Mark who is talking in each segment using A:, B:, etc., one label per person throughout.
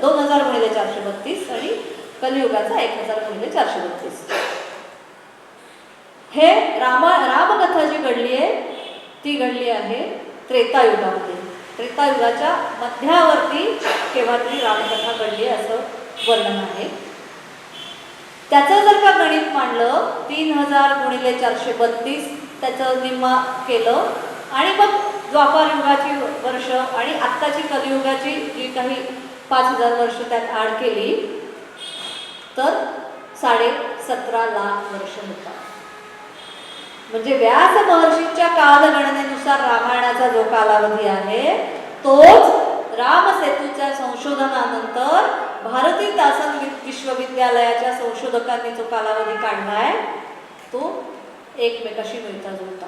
A: दोन हजार गुणिले चारशे बत्तीस आणि कलियुगाचा एक हजार गुणिले चारशे बत्तीस. हे रामा रामकथा जी घडली आहे ती घडली आहे त्रेतायुगामध्ये. त्रेतायुगाच्या मध्यावरती केव्हा तरी रामकथा घडली आहे असं वर्णन आहे. त्याचं जर का गणित मांडलं तीन हजार गुणिले चारशे बत्तीस त्याचं निम्मा केलं आणि मग द्वापार युगाची वर्ष आणि आत्ताची कलियुगाची जी काही पाच हजार वर्ष त्यात आड केली तर साडे सतरा लाख वर्ष होतात. म्हणजे व्यास महर्षींच्या कालगणनेनुसार रामायणाचा जो कालावधी आहे तोच रामसेतूच्या संशोधनानंतर भारतीय दासन विश्वविद्यालयाच्या संशोधकांनी जो कालावधी काढलाय तो एकमेकाशी मिळता जुळता.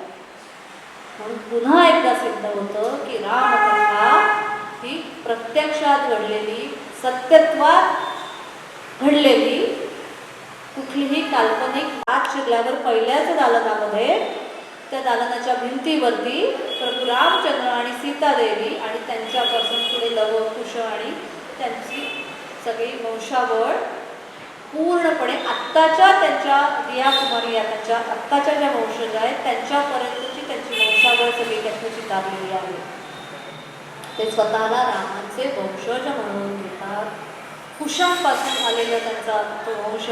A: म्हणून पुन्हा एकदा सिद्ध होतं की रामकथा ही प्रत्यक्षात घडलेली सत्यत्वात घडलेली कुठलीही काल्पनिक आत शिरल्यावर पहिल्याच दालनामध्ये त्या दालनाच्या भिंतीवरती प्रभू रामचंद्र आणि सीतादेवी आणि त्यांच्यापासून पुढे लव कुश आणि त्यांची सगळी वंशावळ पूर्णपणे आत्ताच्या त्यांच्या रिया कुमारी या त्यांच्या आत्ताच्या ज्या वंशज आहेत त्यांच्यापर्यंतची त्यांची वंशावळ सगळी त्यांची चिताबलेली आहे. ते स्वतःला रामांचे वंशज म्हणून घेतात. कुशांपासून आलेला त्यांचा तो वंश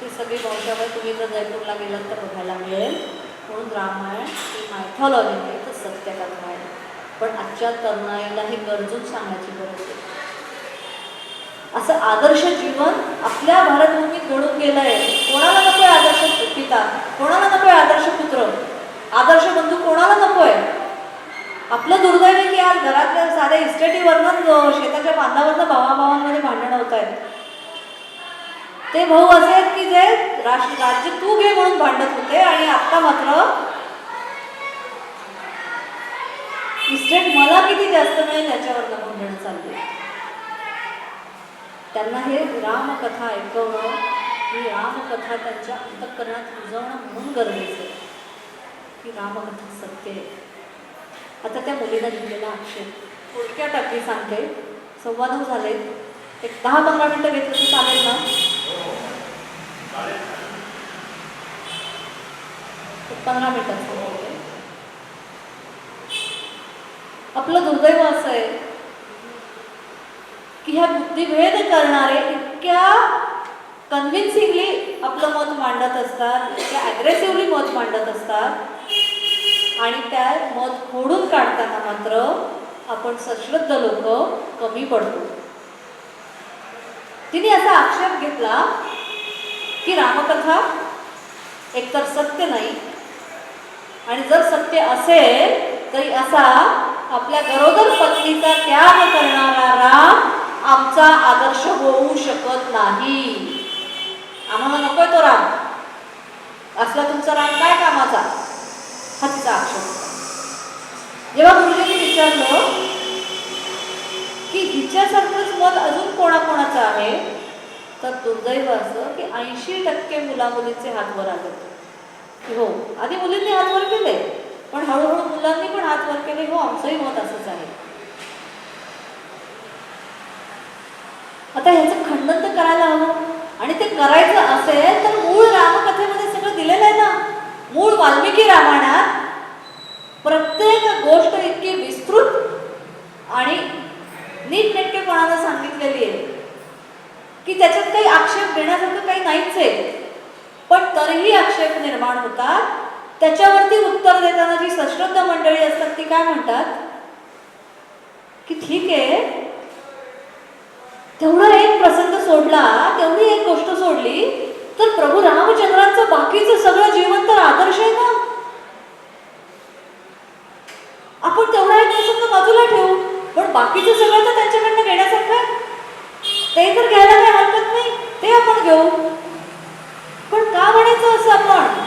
A: ती सगळी वंशावर तुम्ही जर जयपूरला गेलात तर बघायला मिळेल. म्हणून रामायण ही मायथॉलॉजी नाही तर सत्यकथा आहे. पण आजच्या तरुणाईला हे गरजून सांगायची गरज आहे. असं आदर्श जीवन आपल्या भारतभूमीत घडून आहे कोणाला नको आदर्श पिता कोणाला नको आदर्श पुत्र आदर्श बंधू कोणाला नकोय आपलं दुर्दैव आहे की आज घरातल्या इस्टेटीवरनं शेताच्या बांधावरनं भावाभावांमध्ये भांडणं होत आहेत. ते भाऊ असे आहेत की जे राष्ट्र राज्य तू घे म्हणून भांडत होते आणि आत्ता मात्र इस्टेट मला किती जास्त मिळेल याच्यावरनं भांडणं चालली त्यांना हे रामकथा ऐकवणं ही रामकथा त्यांच्या अंतःकरणात रुजवणं म्हणून गरजेचं आहे की रामकथा सत्य आहे. आता त्या मुलीनं दिलेला आक्षेप थोडक्यात अगदी सांगते. सव्वा नऊ झाले एक दहा पंधरा मिनटं घेतलं तर चालेल ना? पंधरा मिनटात आपलं दुर्दैव असं आहे की ह्या बुद्धिभेद करणारे इतक्या कन्व्हिन्सिंगली आपलं मत मांडत असतात इतक्या ॲग्रेसिव्हली मत मांडत असतात आणि त्या मत खोडून काढताना मात्र आपण सश्रद्ध लोक कमी पडतो. तिने असा आक्षेप घेतला की रामकथा एकतर सत्य नाही. आणि जर सत्य असेल तरी असा आपल्या गरोदर पत्नीचा त्याग करणारा राम आमचा आदर्श होऊ शकत नाही. आम्हाला नकोय तो राम. असला तुमचा राम काय कामाचा? हत्ता आक्षेप. जेव्हा गुरुजींनी विचारलं की हिच्यासारखंच मत अजून कोणाकोणाचं आहे? तर दुर्दैव असं की ऐंशी टक्के मुलामुलींचे हात वर आले. की हो आधी मुलींनी हात वर केले पण हळूहळू मुलांनी पण हात वर केले. हो आमचंही मत असंच आहे. आता ह्याचं खंडन तर करायला हवं. आणि ते करायचं असेल तर मूळ रामकथेमध्ये सगळं दिलेलं आहे ना. मूळ वाल्मिकी रामायणात प्रत्येक गोष्ट इतकी विस्तृत आणि नीटनेटकेपणानं सांगितलेली आहे की त्याच्यात काही आक्षेप घेण्यासारखं काही नाहीच आहे. पण तरीही आक्षेप निर्माण होतात. त्याच्यावरती उत्तर देताना जी सश्रद्ध मंडळी असतात ती काय म्हणतात? की ठीक आहे तेवढा एक प्रसंग सोडला तेवढी एक गोष्ट सोडली तर प्रभू रामचंद्रांचं बाकीचं सगळं जीवन तर आदर्श आहे ना? आपण तेवढा एक प्रसंग बाजूला ठेवू. पण बाकीचं सगळं तर त्यांच्याकडनं घेण्यासारखं आहे. ते तर घ्यायला काही हरकत नाही. ते आपण घेऊ. पण का म्हणायचं असं आपण?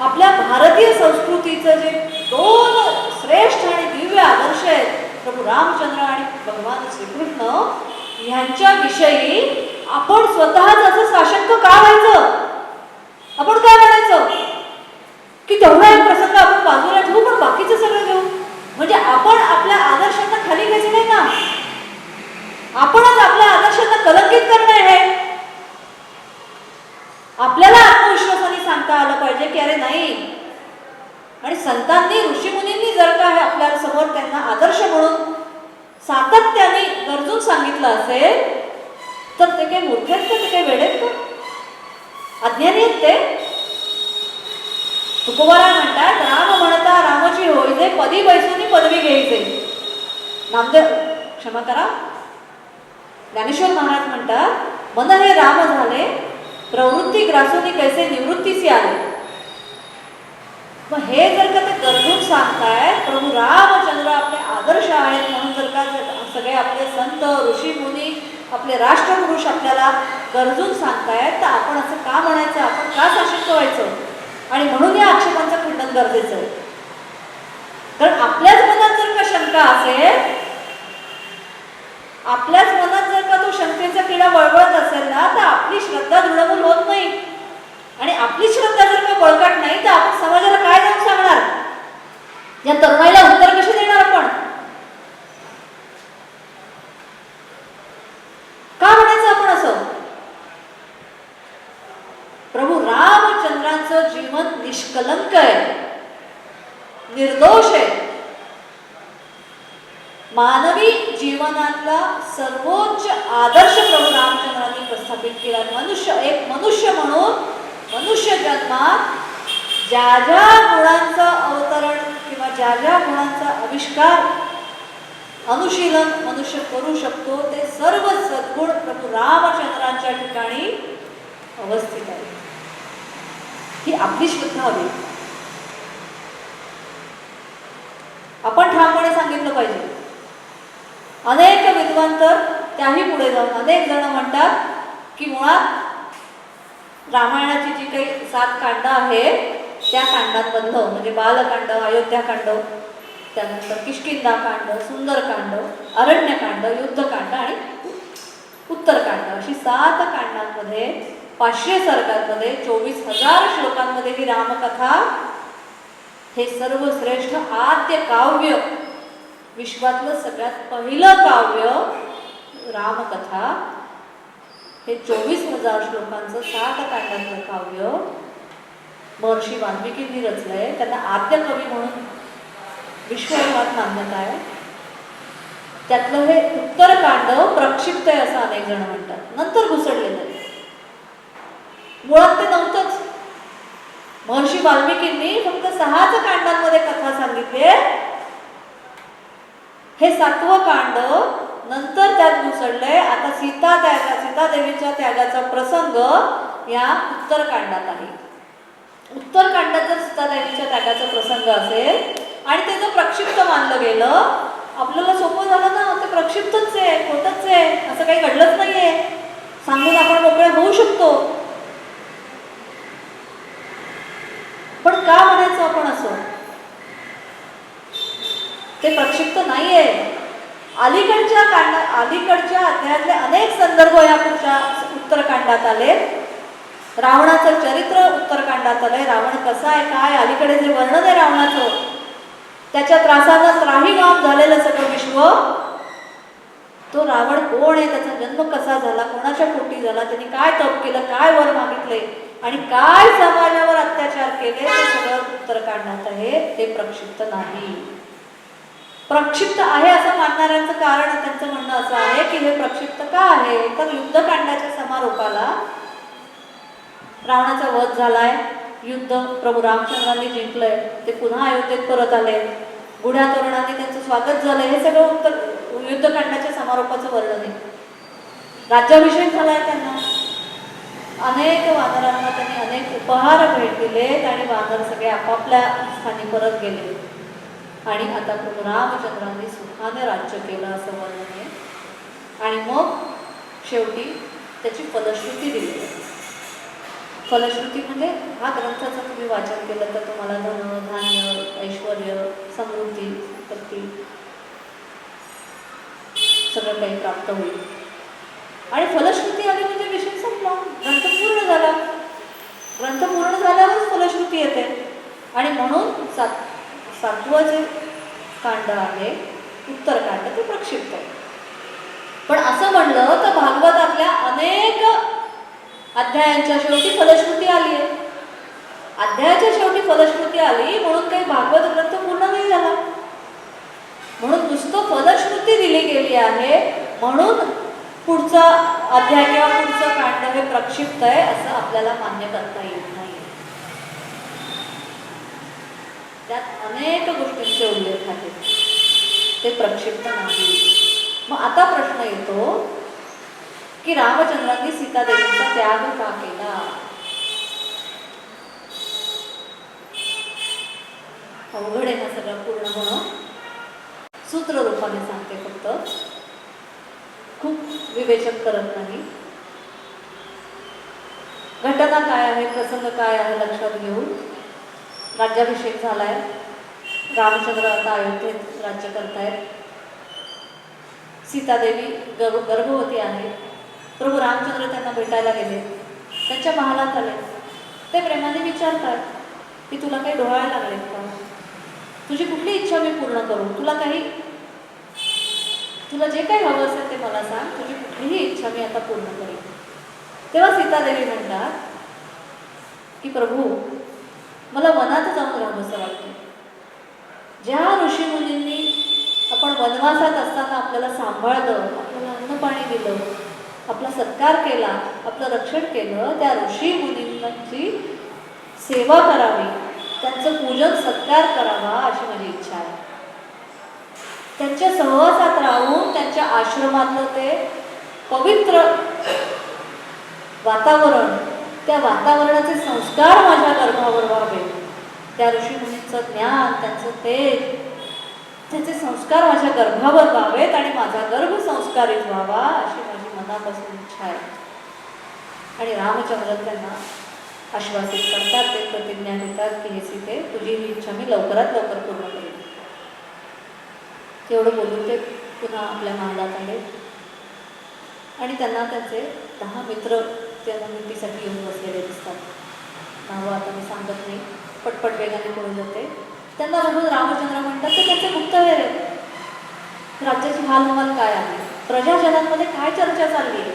A: आपल्या भारतीय संस्कृतीचं जे दोन श्रेष्ठ आणि दिव्य आदर्श आहेत प्रभू रामचंद्र आणि भगवान श्रीकृष्ण ह्यांच्याविषयी आपण स्वतःच असं साशंक का व्हायचं? आपण काय म्हणायचं? की तेवढा एक प्रसंग बाजूला ठेवू पण बाकीचं सगळं घेऊ? म्हणजे आपण आपल्या आदर्शांना खाली घ्यायचं नाही ना आपणच आपल्या आदर्शांना कलंकित करणं आहे आपल्याला आत्मविश्वासाने सांगता आलं पाहिजे की अरे नाही. आणि संतांनी ऋषीमुनी जर का हे आपल्यासमोर त्यांना आदर्श म्हणून सातत्याने गरजून सांगितलं असेल तर ते काही मूर्ख आहेत का? ते काही वेळेत का? अज्ञानी आहेत ते. तुकोबारा म्हणतात राम म्हणता रामची होईजे पदी बैसूनी पदवी घ्यायचे नामदेव क्षमा करा. ज्ञानेश्वर महाराज म्हणतात मन हे राम झाले प्रवृत्ती ग्रासूनी कैसे निवृत्तीसी आले. मग हे जर का ते गरजून सांगतायत प्रभू रामचंद्र आपले आदर्श आहेत म्हणून जर का सगळे आपले संत ऋषी मुनी आपले राष्ट्रपुरुष आपल्याला गरजून सांगतायत तर आपण असं का म्हणायचं? आपण का साशिक्त व्हायचं? आणि म्हणून या आक्षेपांचं खंडन गरजेचं आहे. कारण आपल्याच मनात जर का शंका असेल आपल्याच मनात जर का तो शंकेचा किडा वळवळत असेल ना तर आपली श्रद्धा दृढमूल होत नाही. आणि आपली श्रद्धा जर का बळकट नाही तर आपण समाजाला काय जाऊन सांगणार? या तरुणाईला उत्तर कसे देणार आपण का म्हणायचं आपण असं प्रभू रामचंद्रांचं जीवन निष्कलंक आहे. निर्दोष आहे. मानवी जीवनातला सर्वोच्च आदर्श प्रभू रामचंद्रांनी प्रस्थापित केला. मनुष्य एक मनुष्य म्हणून मनुष्य जन्मात ज्या ज्या गुणांचं अवतरण किंवा ज्या ज्या गुणांचा आविष्कार अनुशीलन मनुष्य करू शकतो ते सर्व सद्गुण प्रभू रामचंद्रांच्या ठिकाणी अवस्थित आहे ही आपली श्रद्धा हवी. आपण ठामपणे सांगितलं पाहिजे. अनेक विद्वान तर त्याही पुढे जाऊन अनेक जण म्हणतात की मुळात रामायणाची जी काही सात कांड आहेत त्या कांडांमधलं म्हणजे बालकांड अयोध्याकांड त्यानंतर किष्किंदा कांड सुंदरकांड अरण्यकांड युद्धकांड आणि उत्तरकांड अशी सात कांडांमध्ये पाचशे सर्गांमध्ये चोवीस हजार श्लोकांमध्ये ही रामकथा. हे सर्व श्रेष्ठ आद्य काव्य विश्वातलं सगळ्यात पहिलं काव्य रामकथा. हे चोवीस हजार श्लोकांचं सात कांडांचं काव्य. महर्षी वाल्मिकींनी रचलंय. त्यांना आद्य कवी म्हणून विश्वविवाद मान्यता आहे. त्यातलं हे उत्तरकांड प्रक्षिप्त आहे असं अनेक जण म्हणतात. नंतर घुसडलेलं आहे. मुळात ते नव्हतंच. महर्षी वाल्मिकींनी फक्त सहाच कांडांमध्ये कथा सांगितली. हे सातवं कांड नंतर त्यात घुसडलंय आता सीता त्यागा सीतादेवीच्या त्यागाचा प्रसंग या उत्तरकांडात आहे. उत्तरकांडात जर सीतादेवीच्या त्यागाचा प्रसंग असेल आणि ते जर प्रक्षिप्त मानलं गेलं आपल्याला सोपं झालं ना ते प्रक्षिप्तच आहे खोटच आहे असं काही घडलंच नाहीये. सांगून आपण मोकळे होऊ शकतो पण का म्हणायचं आपण असं ते प्रक्षिप्त नाहीये अलीकडच्या कांड अलीकडच्या अध्यायातले अनेक संदर्भ या पुढच्या उत्तरकांडात आले. रावणाचं चरित्र उत्तरकांडात आलंय. रावण कसा आहे काय अलीकडे जे वर्णन आहे रावणाचं त्याच्या त्रासानं त्राहीमाम झालेलं सगळं विश्व. तो रावण कोण आहे? त्याचा जन्म कसा झाला? कोणाच्या पोटी झाला? त्यांनी काय तप केलं? काय वर मागितले? आणि काय समाजावर अत्याचार केले? ते सगळं उत्तरकांडात आहे. ते प्रक्षिप्त नाही. प्रक्षिप्त आहे असं मानणाऱ्यांचं कारण त्यांचं म्हणणं असं आहे की हे प्रक्षिप्त का आहे? तर युद्धकांडाच्या समारोपाला रावणाचा वध झालाय. युद्ध प्रभू रामचंद्रांनी जिंकलंय. ते पुन्हा अयोध्येत परत आले. गुढ्या तोरणाने त्यांचं स्वागत झालंय. हे सगळं उत्तर युद्धकांडाच्या समारोपाचं वर्णन आहे. राज्याभिषेक झालाय त्यांना. अनेक वानरांना त्यांनी अनेक उपहार भेट दिलेत आणि वानर सगळे आपापल्या स्थानी परत गेले. आणि आता प्रभू रामचंद्रांनी सुखाने राज्य केलं असं वर्णन आहे. आणि मग शेवटी त्याची फलश्रुती दिली आहे फलश्रुती म्हणजे हा ग्रंथाचं तुम्ही वाचन केलं तर तुम्हाला धन धान्य ऐश्वर समृद्धी संपत्ती सगळं काही प्राप्त होईल. आणि फलश्रुती आली म्हणजे विषय संपला. ग्रंथ पूर्ण झाला. ग्रंथ पूर्ण झाल्यावरच फलश्रुती येते. आणि म्हणून सात सातवं जे कांड आहे उत्तरकांड ते प्रक्षिप्त आहे. पण असं म्हणलं तर भागवत आपल्या अनेक अध्यायांच्या शेवटी फलश्रुती आली आहे. अध्यायाच्या शेवटी फलश्रुती आली म्हणून काही भागवत ग्रंथ पूर्ण नाही झाला. म्हणून नुसतं फलश्रुती दिली गेली आहे म्हणून पुढचा अध्याय किंवा पुढचं कांड हे प्रक्षिप्त आहे असं आपल्याला मान्य करता येत नाही त्यात अनेक गोष्टींचे उल्लेख आहेत. ते प्रक्षिप्त नाही. मग आता प्रश्न येतो की रामचंद्रांनी सीतादेवीचा त्याग का केला? अवघड आहे हा सगळं पूर्ण होणं. सूत्र रूपाने सांगते फक्त. खूप विवेचन करत नाही. घटना काय आहे? प्रसंग काय आहे? लक्षात घेऊन. राज्याभिषेक झाला आहे रामचंद्र आता अयोध्येत राज्य करतायत. सीतादेवी गर्भ गर्भवती आहे प्रभू रामचंद्र त्यांना भेटायला गेले. त्यांच्या महालात आले. ते प्रेमाने विचारतात की तुला काही डोळायला लागले का? तुझी कुठली इच्छा मी पूर्ण करू? तुला काही तुला जे काही हवं असेल ते मला सांग. तुझी कुठलीही इच्छा मी आता पूर्ण करेन. तेव्हा सीतादेवी म्हणतात की प्रभू मला वनात जाऊन राहावंसं वाटतं. ज्या ऋषी मुलींनी आपण वनवासात असताना आपल्याला सांभाळलं आपल्याला अन्न पाणी दिलं आपला सत्कार केला आपलं रक्षण केलं त्या ऋषी मुलींची सेवा करावी त्यांचं पूजन सत्कार करावा अशी माझी इच्छा आहे. त्यांच्या सहवासात राहून त्यांच्या आश्रमातलं ते पवित्र वातावरण त्या वातावरणाचे संस्कार माझ्या गर्भावर व्हावे. त्या ऋषीमुनींचं ज्ञान त्यांचं तेज त्याचे संस्कार माझ्या गर्भावर व्हावेत आणि माझा गर्भ संस्कारित व्हावा अशी माझी मनापासून इच्छा आहे. आणि रामचंद्र त्यांना आश्वासित करतात ते प्रतिज्ञा देतात की हे सीते तुझी ही इच्छा मी लवकरात लवकर पूर्ण करेन. तेवढं बोलून ते पुन्हा आपल्या महालात आले. आणि त्यांना त्यांचे दहा मित्र त्यांना भेटीसाठी येऊन बसलेले दिसतात. नावं आता मी सांगत नाही. पटपट वेगाने पुढे जाते. त्यांना म्हणून रामचंद्र म्हणतात ते त्यांचे गुप्तहेर आहेत. राज्याची हालहवाल काय आहे? प्रजाजनांमध्ये काय चर्चा चालली आहे?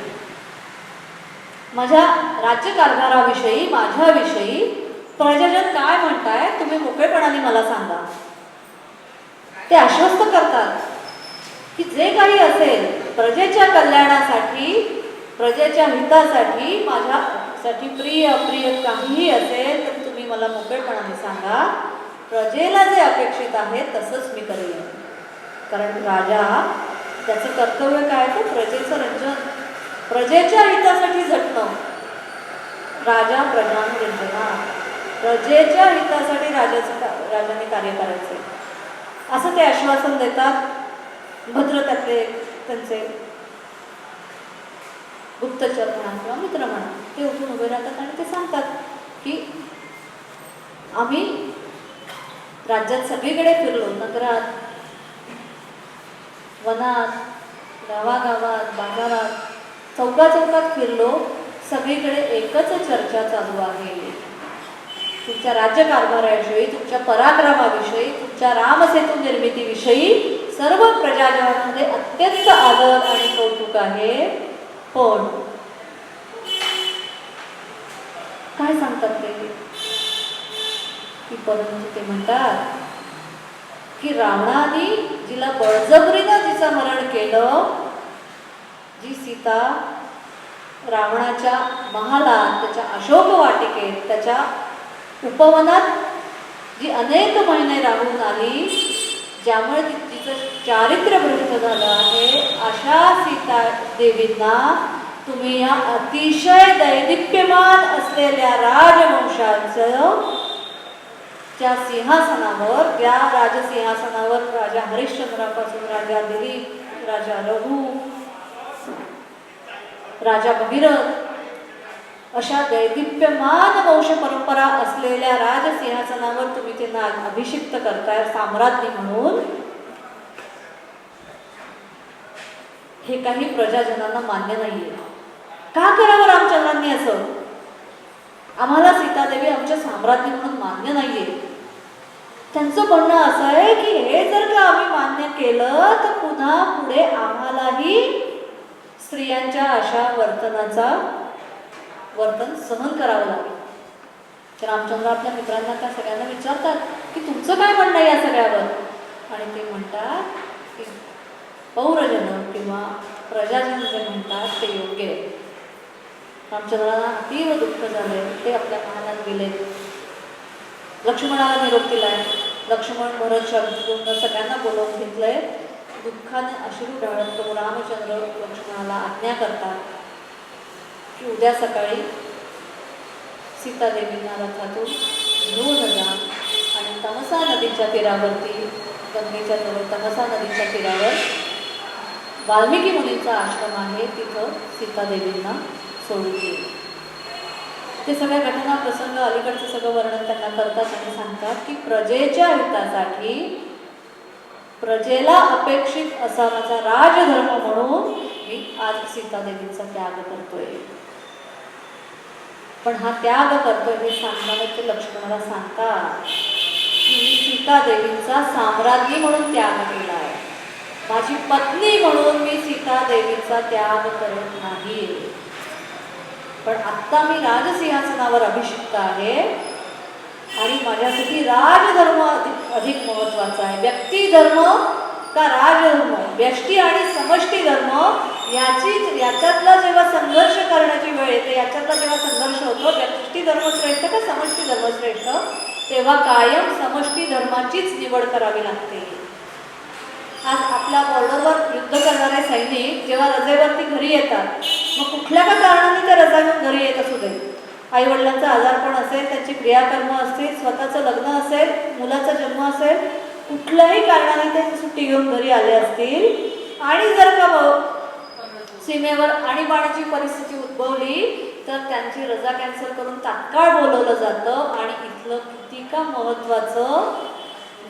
A: माझ्या राज्यकारभाराविषयी माझ्याविषयी प्रजाजन काय म्हणताय तुम्ही मोकळेपणाने मला सांगा. ते आश्वस्त करतात की जे काही असेल प्रजेच्या कल्याणासाठी प्रजेच्या हितासाठी माझ्यासाठी प्रिय अप्रिय काहीही असेल तर तुम्ही मला मोकळेपणाने सांगा. प्रजेला जे अपेक्षित आहे तसंच मी करेन. कारण राजा त्याचं कर्तव्य काय तर प्रजेचं रंजन. प्रजेच्या हितासाठी झटणं राजा प्रजानुरंजना प्रजेच्या हितासाठी राजाचं राजाने कार्य करायचं. असं ते आश्वासन देतात. भद्र त्यातले त्यांचे गुप्तचर म्हणा किंवा मित्र म्हणा ते उठून उभे राहतात आणि ते सांगतात की आम्ही राज्यात सगळीकडे फिरलो नगरात वनात गावागावात बाजारात चौका चौकात फिरलो सगळीकडे एकच चर्चा चालू आहे. तुमच्या राज्यकारभाराविषयी तुमच्या पराक्रमाविषयी तुमच्या रामसेतू निर्मितीविषयी सर्व प्रजाजनांमध्ये अत्यंत आदर आणि कौतुक आहे. पण काय सांगतात ते? की परंतु ते म्हणतात की रावणाने जिला बळजबरीनं तिचं मरण केलं जी सीता रावणाच्या महालात त्याच्या अशोक वाटिकेत त्याच्या उपवनात जी अनेक महिने राहून आली ज्यामुळे तिचं चारित्र्य भ्रष्ट झालं आहे अशा सीता देवींना तुम्ही या अतिशय दैदिप्यमान असलेल्या राजवंशाचं त्या सिंहासनावर त्या राजसिंहासनावर राजा हरिश्चंद्रापासून राजा दिलीप राजा रघु राजा भगीरथ अशा दैदिप्यमान वंश परंपरा असलेल्या राजसिंहासनावर तुम्ही त्यांना अभिषिक्त करताय साम्राज्ञी म्हणून. हे काही प्रजाजनांना मान्य नाहीये. का करावं रामचंद्रांनी असं? आम्हाला सीतादेवी आमच्या साम्राज्ञी म्हणून मान्य नाहीये. त्यांचं म्हणणं असं आहे की हे जर का आम्ही मान्य केलं तर पुन्हा पुढे आम्हालाही स्त्रियांच्या अशा वर्तनाचा वर्तन सहन करावं लागेल. तर रामचंद्र आपल्या मित्रांना त्या सगळ्यांना विचारतात की तुमचं काय म्हणणं आहे या सगळ्यावर? आणि ते म्हणतात की पौरजन किंवा प्रजाजन जे म्हणतात ते योग्य आहे. रामचंद्राला अतीव दुःख झालंय ते आपल्या महालात गेले लक्ष्मणाला निरोप दिलाय. लक्ष्मण भरत शब्द सगळ्यांना बोलवून घेतलंय. दुःखाने अश्रू ढाळत तो रामचंद्र लक्ष्मणाला आज्ञा करतात की उद्या सकाळी सीतादेवींना रथातून घेऊन जा आणि तमसा नदीच्या तीरावरती गंगेच्या जवळ तमसा नदीच्या तीरावर वाल्मिकी मुनींचा आश्रम आहे तिथं सीतादेवींना सोडून येईल ते सगळ्या घटना प्रसंग अलीकडचं सगळं वर्णन त्यांना करतात आणि सांगतात की प्रजेच्या हितासाठी प्रजेला अपेक्षित असा माझा राजधर्म म्हणून मी आज सीतादेवींचा त्याग करतोय. पण हा त्याग करतोय हे सांगताना ते लक्ष्मणाला सांगतात. की मी सीतादेवींचा साम्राज्ञी म्हणून त्याग केला आहे. माझी पत्नी म्हणून मी सीतादेवीचा त्याग करत नाही. पण आत्ता मी राजसिंहासनावर अभिषिक्त आहे. आणि माझ्यासाठी राजधर्म अधिक अधिक महत्त्वाचा आहे. व्यक्तिधर्म का राजधर्म? व्यष्टी आणि समष्टी धर्म याची याच्यातला करण्याची वेळ याच्यातला जेव्हा संघर्ष होतो त्या धर्म धर्मश्रेष्ठ का समष्टी धर्मश्रेष्ठ? तेव्हा कायम समष्टी धर्माचीच निवड करावी लागते. आज आपल्या बॉर्डरवर युद्ध करणारे सैनिक जेव्हा रजेवरती घरी येतात मग कुठल्या का कारणाने ते रजा घेऊन घरी येत असू दे आईवडिलांचा आजारपण असेल त्यांची क्रियाकर्म असतील स्वतःचं लग्न असेल मुलाचा जन्म असेल कुठल्याही कारणाने ते सुट्टी घेऊन घरी आले असतील. आणि जर का सीमेवर आणीबाणीची परिस्थिती उद्भवली तर त्यांची रजा कॅन्सल करून तात्काळ बोलवलं जातं आणि इथलं किती का महत्वाचं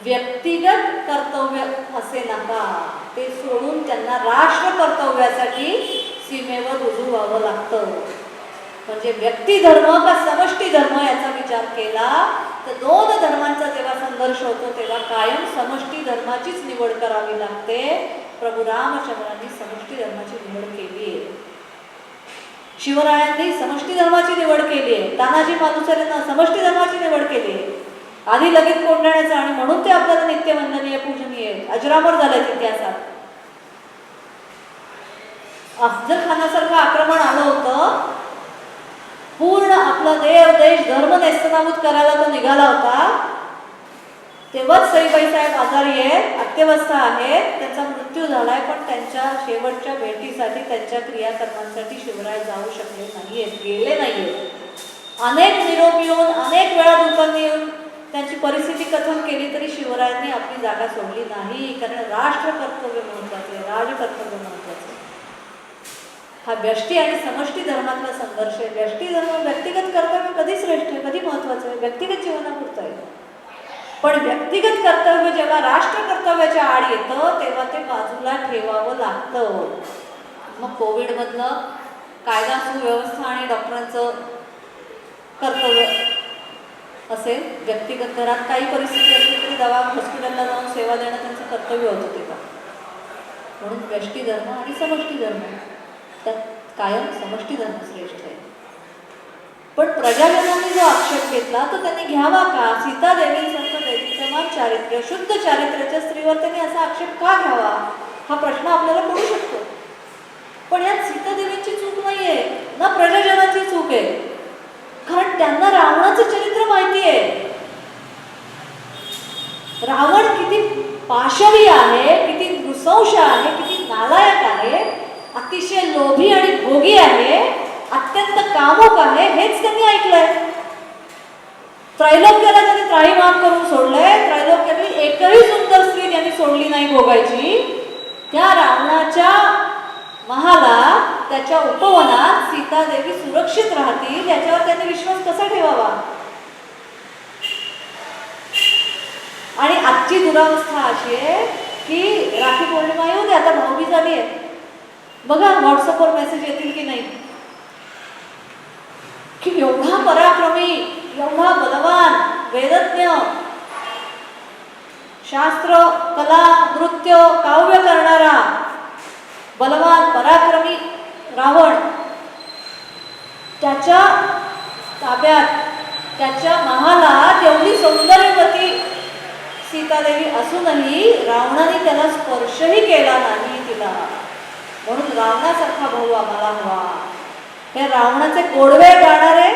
A: व्यक्तिगत कर्तव्य असे नका. ते सोडून त्यांना राष्ट्र कर्तव्यासाठी सीमेवर रुजू व्हावं लागतं. म्हणजे व्यक्ती धर्म का समष्टी धर्म याचा विचार केला तर दोन धर्मांचा जेव्हा संघर्ष होतो तेव्हा कायम समष्टी धर्माचीच निवड करावी लागते. प्रभू रामचंद्रांनी समष्टी धर्माची निवड केली आहे. शिवरायांनी समष्टी धर्माची निवड केली आहे. तानाजी मालुसरेनं समष्टी धर्माची निवड केली आहे. आधी लगेच कोंडण्याचं आणि म्हणून ते आपल्याला नित्यवंदनीय पूजनीय अजरामर झालेत इतिहासात अफजल खानासारखं आक्रमण आलं होतं. पूर्ण आपला देव देश धर्म नेस्तनाबूत करायला तो निघाला होता. तेव्हाच सईबाई साहेब आजारी आहेत अत्यवस्था आहेत. त्यांचा मृत्यू झालाय पण त्यांच्या शेवटच्या भेटीसाठी त्यांच्या क्रियाकर्मांसाठी शिवराय जाऊ शकले नाहीयेत गेले नाहीयेत अनेक निरोप येऊन अनेक वेळा दुकानी येऊन त्यांची परिस्थिती कथन केली तरी शिवरायांनी आपली जागा सोडली नाही कारण राष्ट्र कर्तव्य महत्त्वाचे राजकर्तव्य महत्त्वाचे हा व्यष्टी आणि समष्टी धर्मातला संघर्ष आहे. व्यष्टी धर्म व्यक्तिगत कर्तव्य कधी श्रेष्ठ आहे कधी महत्वाचं आहे? व्यक्तिगत जीवनापुरतं आहे. पण व्यक्तिगत कर्तव्य जेव्हा राष्ट्र कर्तव्याच्या आड येतं तेव्हा ते बाजूला ठेवावं लागतं. मग कोविडमधलं कायदा सुव्यवस्था आणि डॉक्टरांचं कर्तव्य असेल. व्यक्तिगत घरात काही परिस्थिती असली तरी दवा हॉस्पिटलला जाऊन सेवा देणं त्यांचं कर्तव्य होतं तेव्हा म्हणून व्यष्टी धर्म आणि समष्टी धर्म. त्यात कायम समष्टी धर्म श्रेष्ठ. पण प्रजाजनांनी जो आक्षेप घेतला तो त्यांनी घ्यावा का? सीता देवी संत समान चारित्र्य शुद्ध चारित्र्याच्या स्त्रीवर त्यांनी असा आक्षेप का घ्यावा? हा प्रश्न आपल्याला पडू शकतो. पण यात सीतादेवींची चूक नाहीये ना प्रजाजनाची चूक आहे. कारण त्यांना रावणाचं चरित्र माहिती आहे. रावण किती पाशवी आहे किती नृसंश आहे किती नालायक आहे अतिशय लोभी आणि भोगी आहे. अत्यंत कामुक आहे हेच त्यांनी ऐकलंय. त्रैलोक्याला त्यांनी त्राईमाम करून सोडलंय. त्रैलोक्यातील एकही सुंदर स्त्री त्यांनी सोडली नाही भोगायची. त्या रावणाच्या महाला त्याच्या उपवनात सीतादेवी सुरक्षित राहतील याच्यावर त्यांनी विश्वास कसा ठेवावा? आणि आजची दुरावस्था अशी आहे की राखी पौर्णिमा येऊ दे आता भाऊबीज झाली आहे. बघा व्हॉट्सअपवर मेसेज येतील की नाही. की एवढा पराक्रमी एवढा बलवान वेदज्ञ शास्त्र कला नृत्य काव्य करणारा बलवान पराक्रमी रावण त्याच्या ताब्यात त्याच्या महालात एवढी सौंदर्यवती सीतादेवी असूनही रावणाने त्याला स्पर्शही केला नाही तिला. म्हणून रावणासारखा भाऊ आम्हाला हवा. हे रावणाचे कोडवे गाणारे